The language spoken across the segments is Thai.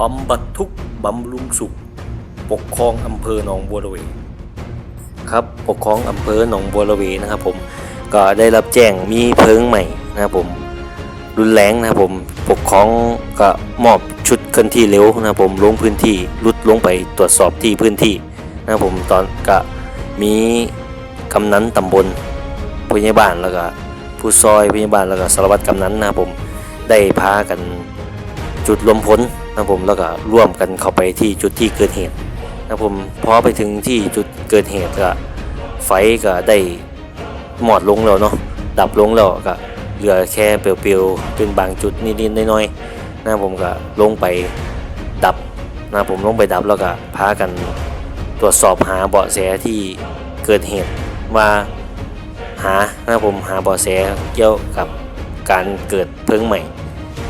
บำบัดทุกข์บำรุงสุข ปกครองอำเภอหนองบัวระเวครับปกครองอำเภอหนองบัวระเวนะครับผมก็ได้รับแจ้งมีเพลิงใหม่นะครับผมรุนแรงนะครับผมปกครองก็มอบชุดเคลื่อนที่เร็วนะครับผมลงพื้นที่รุดลงไปตรวจสอบที่พื้นที่นะครับผมตอนก็มีกำนันตำบลผู้ใหญ่บ้านแล้วก็ผู้ซอยผู้ใหญ่บ้านแล้วก็สารวัตรกำนันนะครับผมได้พากัน จุดรวมพลนะผมแล้วก็ร่วมกันเข้าไปที่จุดที่เกิดเหตุนะผมพอไปถึงที่จุดเกิดเหตุก็ไฟก็ได้หมอดลงแล้วเนาะดับลงแล้วก็เหลือแค่เปลวๆเป็นบางจุดนิดๆน้อยๆนะผมก็ลงไปดับนะผมลงไปดับแล้วก็พากันตรวจสอบหาเบาะแสที่เกิดเหตุว่าหานะผมหาเบาะแสเกี่ยวกับการเกิดเพลิงใหม่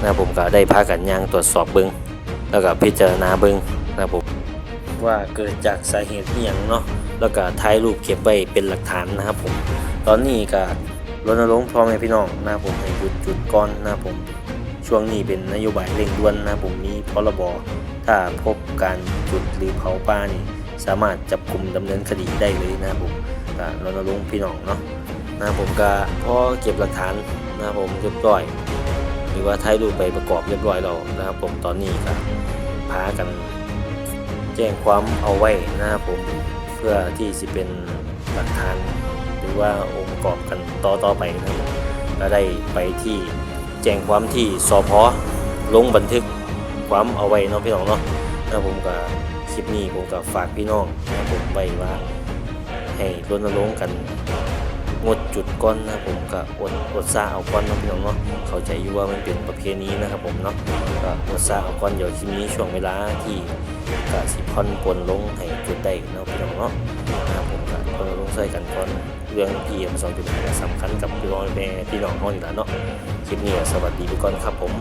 นะผมก็ได้พากันย่างตรวจสอบเบิงแล้วก็พิจารณาเบิงนะผมว่าเกิดจากสาเหตุอย่างเนาะแล้วก็ถ่ายรูปเก็บไว้เป็นหลักฐานนะครับผม ตอนนี้ก็รณรงค์พ่อแม่พี่น้องนะผมให้หยุดจุดก่อนนะผมช่วงนี้เป็นนโยบายเร่งด่วนนะผมมีพรบถ้าพบการจุดหรือเผาป่านี่สามารถจับกลุ่มดำเนินคดีได้เลยนะผมก็รณรงค์พี่น้องเนาะนะผมก็พอเก็บหลักฐานนะผมเรียบร้อย หรือว่าถ่ายรูปไปประกอบเรียบร้อยแล้วนะครับ ผมตอนนี้ก็พากันแจ้งความเอาไว้นะครับผมเพื่อที่จะเป็นหลักฐานหรือว่าองค์ประกอบกันต่อต่อไปนะครับก็ได้ไปที่แจ้งความที่สพลงบันทึกความเอาไว้เนาะพี่น้องเนาะนะผมก็คลิปนี้ผมก็ฝากพี่น้องนะผมไว้ว่าให้รณรงค์กัน งดจุดก้อนนะผมก็อดอดซาเอาก้อนนะพี่น้องเนาะเข้าใจอยู่ว่ามันเป็นประเพณีนะครับผมเนาะก็อดซาเอาก้อนเดี๋ยวทีนี้ช่วงเวลาที่กะสิพอนปลนลงให้จุดได้เนาะพี่น้องเนาะนะผมก็คนลงใส่กันก้อนเรื่องพี่มาสองจุดห้สำคัญกับพี่น้องแม่พี่น้องห้องอยู่แล้วเนาะคลิปนี้สวัสดีทุกคนครับผม